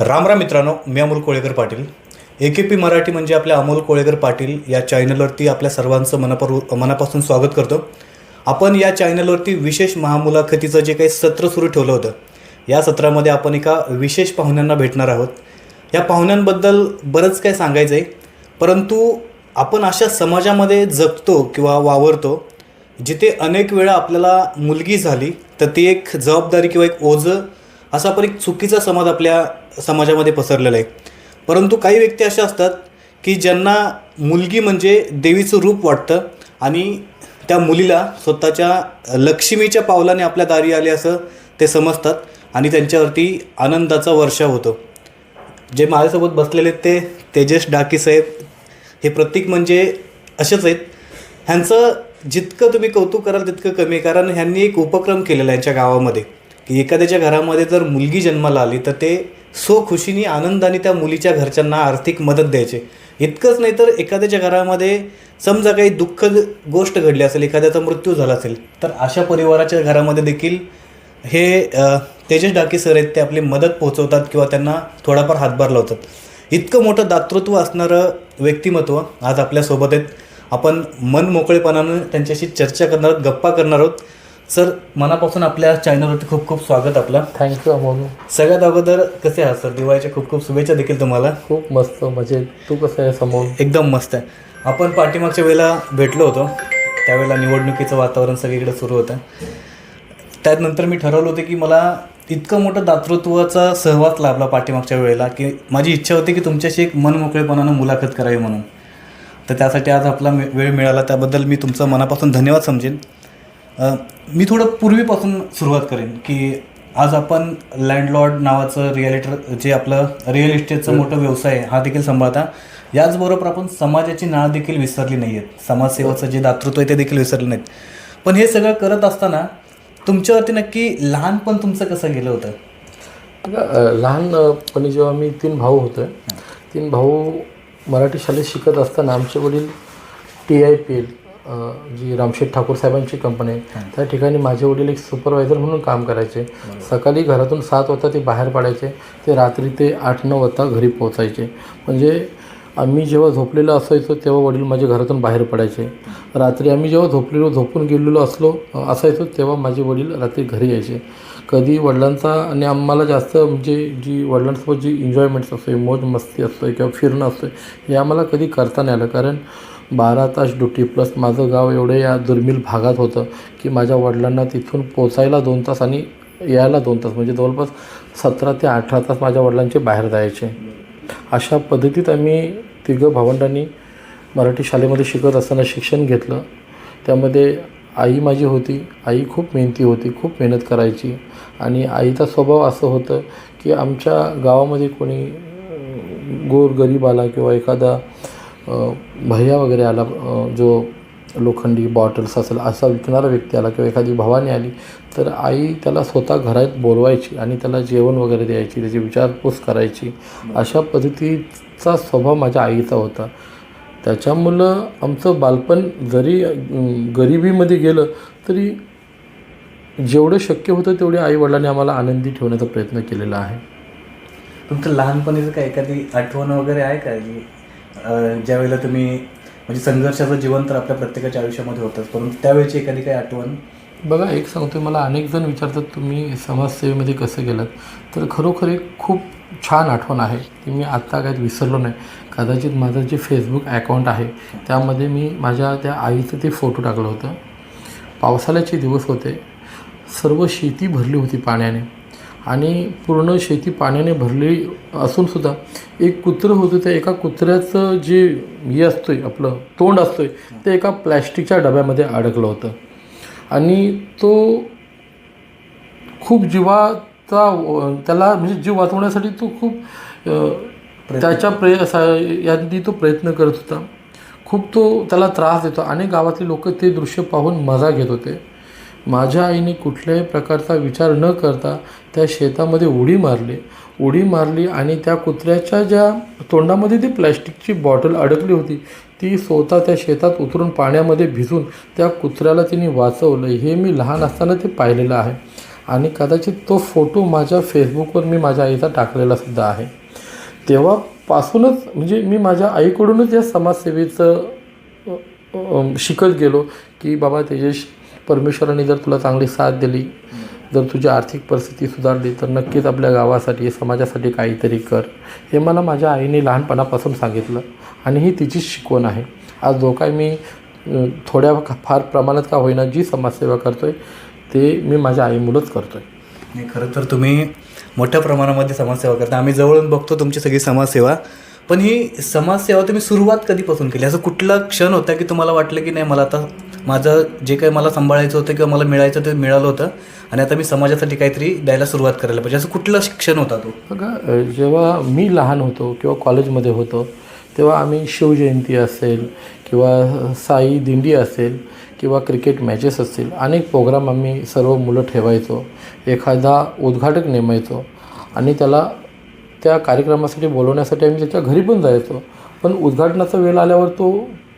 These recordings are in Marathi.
राम राम मित्रांनो मी Amol Kolekar Patil. A K P Marathi म्हणजे आपल्या अमोल कोळेकर पाटील या चॅनलवरती आपल्या सर्वांचं मनापर मनापासून स्वागत करतो. आपण या चॅनलवरती विशेष महामुलाखतीचं जे काही सत्र सुरू ठेवलं होतं या सत्रामध्ये आपण एका विशेष पाहुण्यांना भेटणार आहोत. या पाहुण्यांबद्दल बरंच काही सांगायचं आहे परंतु आपण अशा समाजामध्ये जगतो किंवा वावरतो जिथे अनेक वेळा आपल्याला मुलगी झाली तर ती एक जबाबदारी किंवा एक ओझं असा पण एक चुकीचा समाज आपल्या समाजामध्ये पसरलेलं आहे. परंतु काही व्यक्ती अशा असतात की ज्यांना मुलगी म्हणजे देवीचं रूप वाटतं आणि त्या मुलीला स्वतःच्या लक्ष्मीच्या पावलाने आपल्या दारी आले असं ते समजतात आणि त्यांच्यावरती आनंदाचा वर्षा होतो. जे माझ्यासोबत बसलेले आहेत ते तेजस डाकी साहेब. हे प्रतीक म्हणजे असेच आहेत. ह्यांचं जितकं तुम्ही कौतुक कराल तितकं कमी आहे. कारण ह्यांनी एक उपक्रम केलेला आहे यांच्या गावामध्ये की एखाद्याच्या घरामध्ये जर मुलगी जन्माला आली तर ते सो खुशीने आनंदाने त्या मुलीच्या घरच्यांना आर्थिक मदत द्यायचे. इतकंच नाही तर एखाद्याच्या घरामध्ये समजा काही दुःखद गोष्ट घडली असेल एखाद्याचा मृत्यू झाला असेल तर अशा परिवाराच्या घरामध्ये देखील हे तेजस डाके सर आहेत ते आपली मदत पोहोचवतात किंवा त्यांना थोडाफार हातभार लावतात. इतकं मोठं दातृत्व असणारं व्यक्तिमत्व आज आपल्यासोबत आहेत. आपण मन मोकळेपणानं त्यांच्याशी चर्चा करणार आहोत गप्पा करणार आहोत. सर मनापासून आपल्या चॅनलवरती खूप खूप स्वागत आपलं. Thank you Amol. सगळ्यात अगोदर कसे आहात सर? दिवाळीच्या खूप खूप शुभेच्छा देखील तुम्हाला. खूप मस्त म्हणजे तू कसं आहे समोर एकदम मस्त आहे. आपण पाठीमागच्या वेळेला भेटलो होतो. त्यावेळेला निवडणुकीचं वातावरण सगळीकडे सुरू होतं. त्यानंतर मी ठरवलं होतं की मला इतकं मोठं दातृत्वाचा सहवास लाभला पाठीमागच्या वेळेला की माझी इच्छा होती की तुमच्याशी एक मनमोकळेपणानं मुलाखत करावी म्हणून. तर त्यासाठी आज आपला वेळ मिळाला. त्याबद्दल मी तुमचं मनापासून धन्यवाद समजेन. मी थोडं पूर्वीपासून सुरुवात करेन की आज आपण लँडलॉर्ड नावाचं रिॲलिटर जे आपलं रिअल इस्टेटचं मोठं व्यवसाय आहे हा देखील सांभाळता. याचबरोबर आपण समाजाची नाळ देखील विसरली नाही आहेत समाजसेवाचं जे दातृत्व आहे ते देखील विसरले नाहीत. पण हे सगळं करत असताना तुमच्यावरती नक्की लहानपण तुमचं कसं गेलं होतं? लहानपणी जेव्हा मी तीन भाऊ होते तीन भाऊ मराठी शाळेत शिकत असताना आमचे वडील T I P L G Ramsheth Thakur साहेबांची कंपनी आहे. त्या ठिकाणी माझे वडील एक सुपरवायझर म्हणून काम करायचे. सकाळी घरातून सात वाजता ते बाहेर पडायचे. ते रात्री ते आठ नऊ वाजता घरी पोहोचायचे. म्हणजे आम्ही जेव्हा झोपलेलो असायचो तेव्हा वडील माझ्या घरातून बाहेर पडायचे. रात्री आम्ही जेव्हा झोपलेलो झोपून गेलेलो असलो असायचो तेव्हा माझे वडील रात्री घरी यायचे. कधी वडिलांचा आणि आम्हाला जास्त म्हणजे जी वडिलांसोबत जी एन्जॉयमेंट्स असतो मोज मस्ती असतो किंवा फिरणं असतं हे आम्हाला कधी करता नाही आलं. कारण बारा तास ड्युटी प्लस माझं गाव एवढे या दुर्मिळ भागात होतं की माझ्या वडिलांना तिथून पोचायला दोन तास आणि यायला दोन तास म्हणजे जवळपास सतरा ते अठरा तास माझ्या वडिलांचे बाहेर जायचे. अशा पद्धतीत आम्ही तिघं भावंडांनी मराठी शाळेमध्ये शिकत असताना शिक्षण घेतलं. त्यामध्ये आई माझी होती आई खूप मेहनती होती खूप मेहनत करायची. आणि आईचा स्वभाव असं होतं की आमच्या गावामध्ये कोणी गोर गोरगरीब आला किंवा एखादा भैया वगैरे आला जो लोखंडी बॉटल्स असेल असा विकणारा व्यक्ती आला किंवा एखादी भवानी आली तर आई त्याला स्वतः घरात बोलवायची आणि त्याला जेवण वगैरे द्यायची त्याची विचारपूस करायची. अशा पद्धतीचा स्वभाव माझ्या आईचा होता. त्याच्यामुळं आमचं बालपण जरी गरिबीमध्ये गेलं तरी जेवढं शक्य होतं तेवढे आईवडिलांनी आम्हाला आनंदी ठेवण्याचा प्रयत्न केलेला आहे. तुमचं लहानपणीचं काय एखादी आठवण वगैरे आहे का ज्या वेळेला ज्यावेळेला तुम्ही म्हणजे संघर्षाचं जीवन तर आपल्या प्रत्येकाच्या आयुष्यामध्ये होतंच परंतु त्यावेळेची एखादी काही आठवण? बघा एक सांगतो मला अनेक जण विचारतात तुम्ही समाजसेवेमध्ये कसं गेलात? तर खरोखर एक खूप छान आठवण आहे की मी आत्ता काय विसरलो नाही. कदाचित माझं जे फेसबुक अकाउंट आहे त्यामध्ये मी माझ्या त्या आईचं ते फोटो टाकलं होतं. पावसाळ्याचे दिवस होते. सर्व शेती भरली होती पाण्याने. आणि पूर्ण शेती पाण्याने भरली असूनसुद्धा एक कुत्रं होतं त्या एका कुत्र्याचं जे हे असतोय आपलं तोंड असतोय ते एका प्लॅस्टिकच्या डब्यामध्ये अडकलं होतं. आणि तो खूप जीवाचा त्याला म्हणजे जीव वाचवण्यासाठी तो खूप त्याच्या प्रय यांनी तो प्रयत्न करत होता. खूप तो त्याला त्रास देतो. आणि गावातले लोक ते दृश्य पाहून मजा घेत होते. माझ्या आईने कुठल्याही प्रकारचा विचार न करता त्या शेतामध्ये उडी मारली. उडी मारली आणि त्या कुत्र्याच्या ज्या तोंडामध्ये ती प्लॅस्टिकची बॉटल अडकली होती ती स्वतः त्या शेतात उतरून पाण्यामध्ये भिजून त्या कुत्र्याला तिने वाचवलं. हे मी लहान असताना ते पाहिलेलं आहे. आणि कदाचित तो फोटो माझ्या फेसबुकवर मी माझ्या आईचा टाकलेला सुद्धा आहे. तेव्हापासूनच म्हणजे मी माझ्या आईकडूनच या समाजसेवेचं शिकत गेलो की बाबा तेजेश परमेश्वराने जर तुला चांगली साथ दिली जर तुझी आर्थिक परिस्थिती सुधारली तर नक्कीच आपल्या गावासाठी समाजासाठी काहीतरी कर. हे मला माझ्या आईने लहानपणापासून सांगितलं आणि ही तिचीच शिकवण आहे. आज जो काय मी थोड्या फार प्रमाणात का होईना जी समाजसेवा करतो आहे ते मी माझ्या आईमुळंच करतो आहे नाही खरं तर तुम्ही मोठ्या प्रमाणामध्ये समाजसेवा करता. आम्ही जवळून बघतो तुमची सगळी समाजसेवा. पण ही समाजसेवा तुम्ही सुरुवात कधीपासून केली? असं कुठला क्षण होता की तुम्हाला वाटलं की नाही मला आता माझं जे काही मला सांभाळायचं होतं किंवा मला मिळायचं ते मिळालं होतं. आणि आता मी समाजासाठी काहीतरी द्यायला सुरुवात करायला पाहिजे. असं कुठला शिक्षण होता तो? बघा जेव्हा मी लहान होतो किंवा कॉलेजमध्ये होतो तेव्हा आम्ही शिवजयंती असेल किंवा साई दिंडी असेल किंवा क्रिकेट मॅचेस असतील अनेक प्रोग्राम आम्ही सर्व मुलं ठेवायचो. एखादा उद्घाटक नेमायचो आणि त्याला त्या कार्यक्रमासाठी बोलवण्यासाठी आम्ही त्याच्या घरी पण जायचो. पण उद्घाटनाचा वेळ आल्यावर तो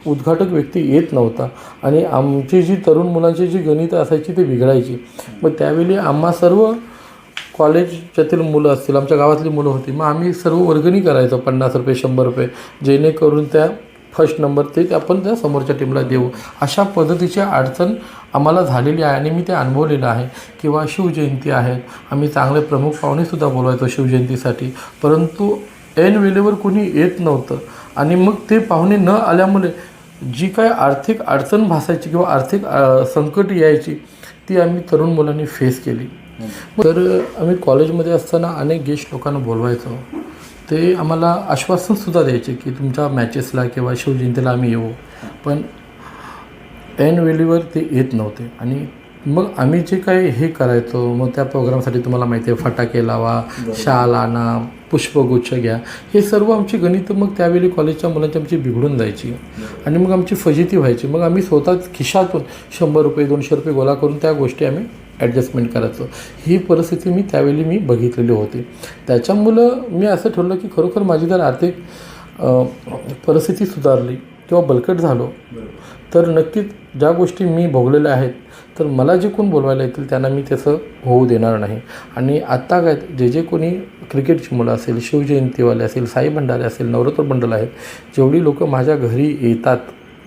उद्घाटक व्यक्ती येत नव्हता. आणि आमची जी तरुण मुलांची जी गणितं असायची ती बिघडायची. मग त्यावेळी आम्हा सर्व कॉलेजच्यातील मुलं असतील आमच्या गावातली मुलं होती मग आम्ही सर्व वर्गणी करायचो पन्नास रुपये शंभर रुपये जेणेकरून त्या फर्स्ट नंबर ते आपण त्या समोरच्या टीमला देऊ. अशा पद्धतीची अडचण आम्हाला झालेली आहे आणि मी ते अनुभवलेलं आहे. किंवा शिवजयंती आहे आम्ही चांगले प्रमुख पाहुणेसुद्धा बोलवायचो शिवजयंतीसाठी. परंतु ऐन वेळेवर कोणी येत नव्हतं. आणि मग ते पाहुणे न आल्यामुळे जी काय आर्थिक अडचण भासायची किंवा आर्थिक संकट यायची ती आम्ही तरुण मुलांनी फेस केली. तर आम्ही कॉलेजमध्ये असताना अनेक गेस्ट लोकांना बोलवायचो. ते आम्हाला आश्वासनसुद्धा द्यायचे की तुमच्या मॅचेसला किंवा शिवजयंतीला आम्ही येऊ. पण ऐन वेळेवर ते येत नव्हते. आणि मग आम्ही जे काही हे करायचो मग त्या प्रोग्रामसाठी तुम्हाला माहिती आहे फटाके लावा शाल आणा पुष्पगुच्छ घ्या. हे सर्व आमची गणितं मग त्यावेळी कॉलेजच्या मुलांची आमची बिघडून जायची. आणि मग आमची फजिती व्हायची. मग आम्ही स्वतःच खिशातून शंभर रुपये दोनशे रुपये गोळा करून त्या गोष्टी आम्ही ॲडजस्टमेंट करायचो. ही परिस्थिती मी त्यावेळी मी बघितलेली होती. त्याच्यामुळं मी असं ठरलं की खरोखर माझी जर आर्थिक परिस्थिती सुधारली किंवा बलकट झालो तर नक्कीच ज्या गोष्टी मी भोगलेल्या आहेत तर मला जे कोण बोलवायला येतील त्यांना मी तसं होऊ देणार नाही. आणि आत्ता काय जे जे कोणी क्रिकेटची मुलं असेल शिवजयंतीवाले असेल साई भंडारे असेल नवरात्र मंडल आहेत जेवढी लोकं माझ्या घरी येतात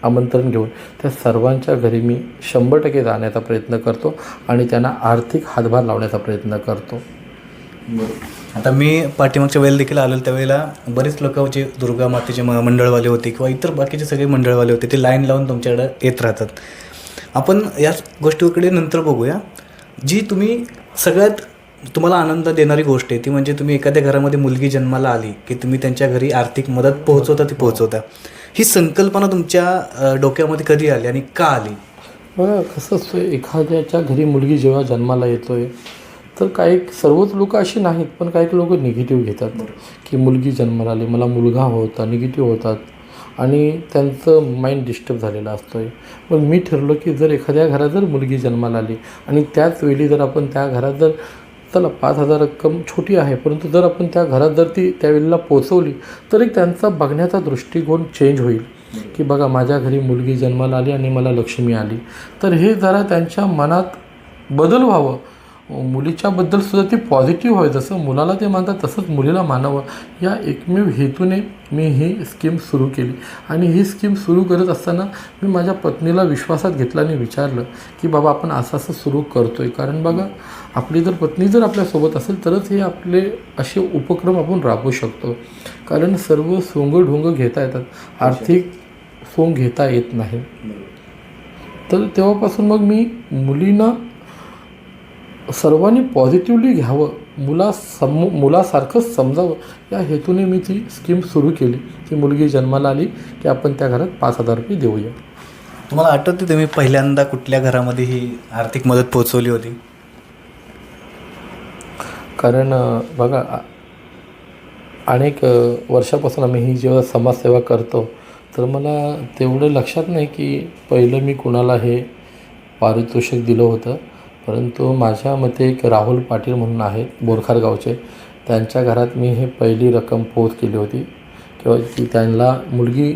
आमंत्रण घेऊन त्या सर्वांच्या घरी मी शंभर टक्के जाण्याचा प्रयत्न करतो आणि त्यांना आर्थिक हातभार लावण्याचा प्रयत्न करतो. आता मी पाठीमागच्या वेळेला देखील आलो त्यावेळेला बरेच लोक जे दुर्गा मातेचे म- मंडळवाले होते किंवा इतर बाकीचे सगळे मंडळवाले होते ते लाईन लावून तुमच्याकडे येत राहतात. आपण या गोष्टीकडे नंतर बघूया. जी तुम्ही सगळ्यात तुम्हाला आनंद देणारी गोष्ट आहे ती म्हणजे तुम्ही एखाद्या घरामध्ये मुलगी जन्माला आली की तुम्ही त्यांच्या घरी आर्थिक मदत पोहोचवता ती पोहोचवता. ही संकल्पना तुमच्या डोक्यामध्ये कधी आली आणि का आली? बघा कसं असतं एखाद्याच्या घरी मुलगी जेव्हा जन्माला येतोय तर काही सर्वच लोक अशी नाहीत पण काही लोक निगेटिव्ह घेतात. की मुलगी जन्माला आली मला मुलगा होता निगेटिव्ह होतात. आणि त्यांचं माइंड डिस्टर्ब झालेला असतो आहे मग मी ठरलो की जर एखाद्या घरात जर मुलगी जन्माला आली आणि त्याच वेळी जर आपण त्या घरात जर चला पाच हजार रक्कम छोटी आहे परंतु जर आपण त्या घरात जर ती त्यावेळेला पोचवली तर एक त्यांचा बघण्याचा दृष्टिकोन चेंज होईल. की बघा माझ्या घरी मुलगी जन्माला आली आणि मला लक्ष्मी आली. तर हे जरा त्यांच्या मनात बदल व्हावं. मुलीच्याबद्दल सुद्धा ते पॉझिटिव्ह व्हावी जसं मुलाला ते मानतात तसंच मुलीला मानावं. या एकमेव हेतूने मी ही स्कीम सुरू केली. आणि ही स्कीम सुरू करत असताना मी माझ्या पत्नीला विश्वासात घेतलं आणि विचारलं की बाबा आपण असं असं सुरू करतो आहे कारण बघा आपली जर पत्नी जर आपल्यासोबत असेल तरच हे आपले असे उपक्रम आपण राबवू शकतो. कारण सर्व सोंग ढोंग घेता येतात. आर्थिक सोंग घेता येत नाही. तर तेव्हापासून मग मी मुलींना सर्वांनी पॉझिटिव्हली घ्यावं. मुला सम मुलासारखंच समजावं. या हेतूने मी ती स्कीम सुरू केली. की मुलगी जन्माला आली की आपण त्या घरात पाच हजार रुपये देऊया. तुम्हाला आठवते तुम्ही पहिल्यांदा कुठल्या घरामध्ये ही आर्थिक मदत पोहोचवली होती? कारण बघा अनेक वर्षापासून आम्ही ही जेव्हा समाजसेवा करतो तर मला तेवढं लक्षात नाही की पहिलं मी कुणाला हे पारितोषिक दिलं होतं. परंतु माझ्या मते एक राहुल पाटील म्हणून आहेत बोरखार गावचे. त्यांच्या घरात मी हे पहिली रक्कम पोच केली होती. किंवा की त्यांना मुलगी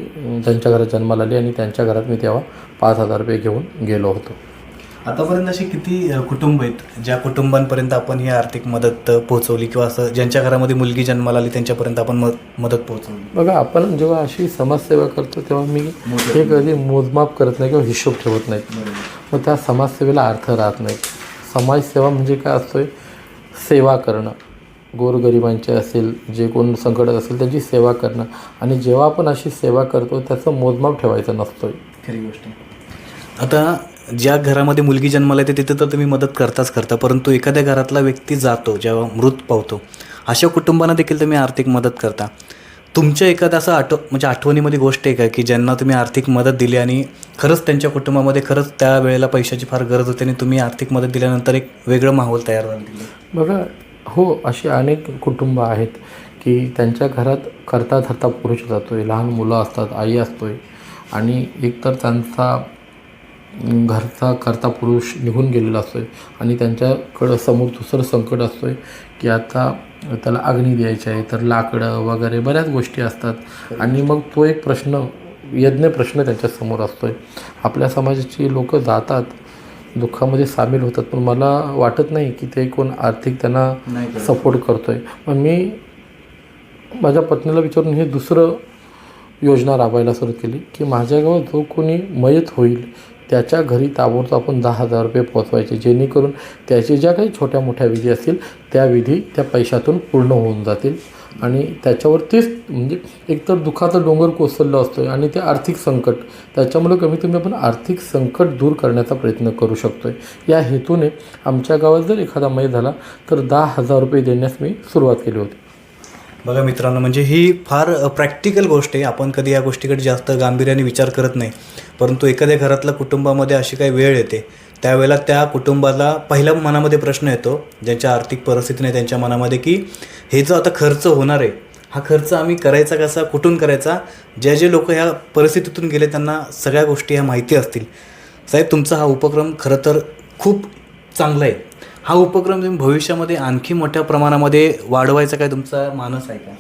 त्यांच्या घरात जन्माला आली आणि त्यांच्या घरात मी तेव्हा पाच हजार रुपये घेऊन गेलो होतो. आतापर्यंत अशी किती कुटुंब आहेत ज्या कुटुंबांपर्यंत आपण ही आर्थिक मदत पोहोचवली किंवा असं ज्यांच्या घरामध्ये मुलगी जन्माला आली त्यांच्यापर्यंत आपण मद मदत पोहोचवली? बघा आपण जेव्हा अशी समाजसेवा करतो तेव्हा मी हे कधी मोजमाप करत नाही किंवा हिशोब ठेवत नाही. मग त्या समाजसेवेला अर्थ राहत नाही. समाजसेवा म्हणजे काय असतोय? सेवा करणं. गोरगरिबांचे असेल जे कोण संकटात असेल त्यांची सेवा करणं. आणि जेव्हा आपण अशी सेवा करतो त्याचं मोजमाप ठेवायचं नसतोय. खरी गोष्ट आता ज्या घरामध्ये मुलगी जन्माला येते तिथे तर तुम्ही मदत करताच करता परंतु एखाद्या घरातला व्यक्ती जातो जेव्हा मृत पावतो अशा कुटुंबांना देखील तुम्ही आर्थिक मदत करता. तुमच्या एखादं असं आठव म्हणजे आठवणीमध्ये गोष्ट आहे का की ज्यांना तुम्ही आर्थिक मदत दिली आणि खरंच त्यांच्या कुटुंबामध्ये खरंच त्या वेळेला पैशाची फार गरज होती आणि तुम्ही आर्थिक मदत दिल्यानंतर एक वेगळं माहोल तयार झालं बघा हो अशी अनेक कुटुंब आहेत की त्यांच्या घरात करता धरता पुरुष जातोय लहान मुलं असतात आई असतोय. आणि एकतर त्यांचा घरचा करता पुरुष निघून गेलेला असतोय आणि त्यांच्याकडं समोर दुसरं संकट असतोय की आता त्याला अग्नी द्यायची आहे तर लाकडं वगैरे बऱ्याच गोष्टी असतात. आणि मग तो एक प्रश्न यज्ञ प्रश्न त्यांच्यासमोर असतोय. आपल्या समाजाची लोक जातात दुःखामध्ये सामील होतात पण मला वाटत नाही की ते कोण आर्थिक त्यांना सपोर्ट करतोय. मग मी माझ्या पत्नीला विचारून हे दुसरं योजना राबवायला सुरू केली की माझ्या गावात जो कोणी मयत होईल त्याच्या घरी ताबडतोब दहा हजार रुपये पोचवायचे जेणेकरून त्याची ज्या काही छोट्या मोठ्या विधी असतील त्या विधी त्या पैशातून पूर्ण होऊन जातील. आणि त्याच्यावर तेच म्हणजे एकतर दुःखाचा डोंगर कोसळला असतो आहे आणि ते आर्थिक संकट त्याच्यामुळे कमीत कमी आपण आर्थिक संकट दूर करण्याचा प्रयत्न करू शकतो आहे या हेतूने आमच्या गावात जर एखादा मय झाला तर दहा हजार रुपये देण्यास मी सुरुवात केली होती. बघा मित्रांनो म्हणजे ही फार प्रॅक्टिकल गोष्ट आहे. आपण कधी या गोष्टीकडे जास्त गांभीर्याने विचार करत नाही. परंतु एखाद्या घरातल्या कुटुंबामध्ये अशी काही वेळ येते. त्यावेळेला त्या कुटुंबाला पहिल्या मनामध्ये प्रश्न येतो ज्यांच्या आर्थिक परिस्थितीने त्यांच्या मनामध्ये की हे जो आता खर्च होणार आहे हा खर्च आम्ही करायचा कसा कुठून करायचा? जे जे लोक ह्या परिस्थितीतून गेले त्यांना सगळ्या गोष्टी ह्या माहिती असतील. साहेब तुमचा हा उपक्रम खरं तर खूप चांगला आहे. हा उपक्रम तुम्ही भविष्यामध्ये आणखी मोठ्या प्रमाणामध्ये वाढवायचा काय तुमचा मानस आहे का?